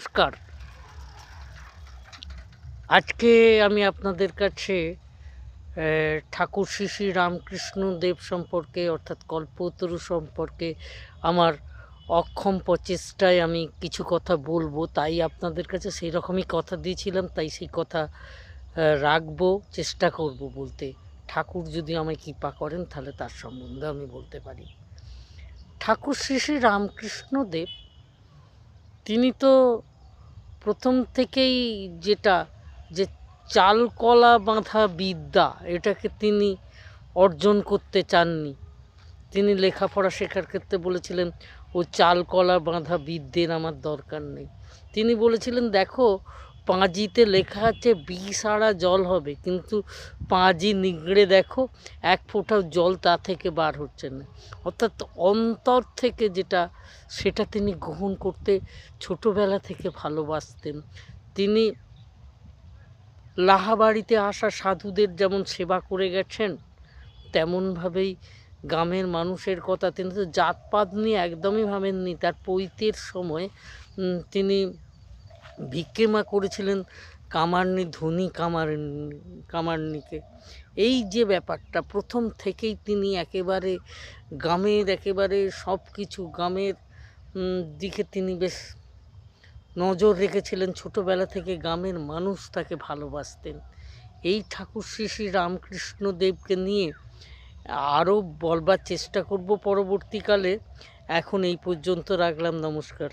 নমস্কার। আজকে আমি আপনাদের কাছে ঠাকুর শ্রী শ্রী রামকৃষ্ণ দেব সম্পর্কে, অর্থাৎ কল্পতরু সম্পর্কে আমার অক্ষম প্রচেষ্টায় আমি কিছু কথা বলব। তাই আপনাদের কাছে সেই রকমই কথা দিয়েছিলাম, তাই সেই কথা রাখব, চেষ্টা করব বলতে। ঠাকুর যদি আমায় কৃপা করেন, তাহলে তার সম্বন্ধে আমি বলতে পারি। ঠাকুর শ্রী শ্রী রামকৃষ্ণ দেব, তিনি তো প্রথম থেকেই যেটা যে চালকলা বাঁধা বিদ্যা, এটাকে তিনি অর্জন করতে চাননি। তিনি লেখাপড়া শেখার ক্ষেত্রে বলেছিলেন, ও চালকলা বাঁধা বিদ্যের আমার দরকার নেই। তিনি বলেছিলেন, দেখো পাঁজিতে লেখা আছে বিষ আড়া জল হবে। কিন্তু পাঁজি নিগড়ে দেখো, এক ফোঁটাও জল তা থেকে বার হচ্ছে না। অর্থাৎ অন্তর থেকে যেটা, সেটা তিনি গ্রহণ করতে ছোটোবেলা থেকে ভালোবাসতেন। তিনি লাহাবাড়িতে আসা সাধুদের যেমন সেবা করে গেছেন, তেমনভাবেই গ্রামের মানুষের কথা তিনি তো জাতপাত নিয়ে একদমই ভাবেননি। তার পৈতের সময় তিনি ভিক্ষেমা করেছিলেন কামারনি, ধনী কামার কামারনিকে। এই যে ব্যাপারটা, প্রথম থেকেই তিনি একেবারে গ্রামের একেবারে সব কিছু গ্রামের দিকে তিনি বেশ নজর রেখেছিলেন। ছোটোবেলা থেকে গ্রামের মানুষ তাকে ভালোবাসতেন। এই ঠাকুর শ্রী শ্রী রামকৃষ্ণ দেবকে নিয়ে আরও বলবার চেষ্টা করব পরবর্তীকালে। এখন এই পর্যন্ত রাখলাম, নমস্কার।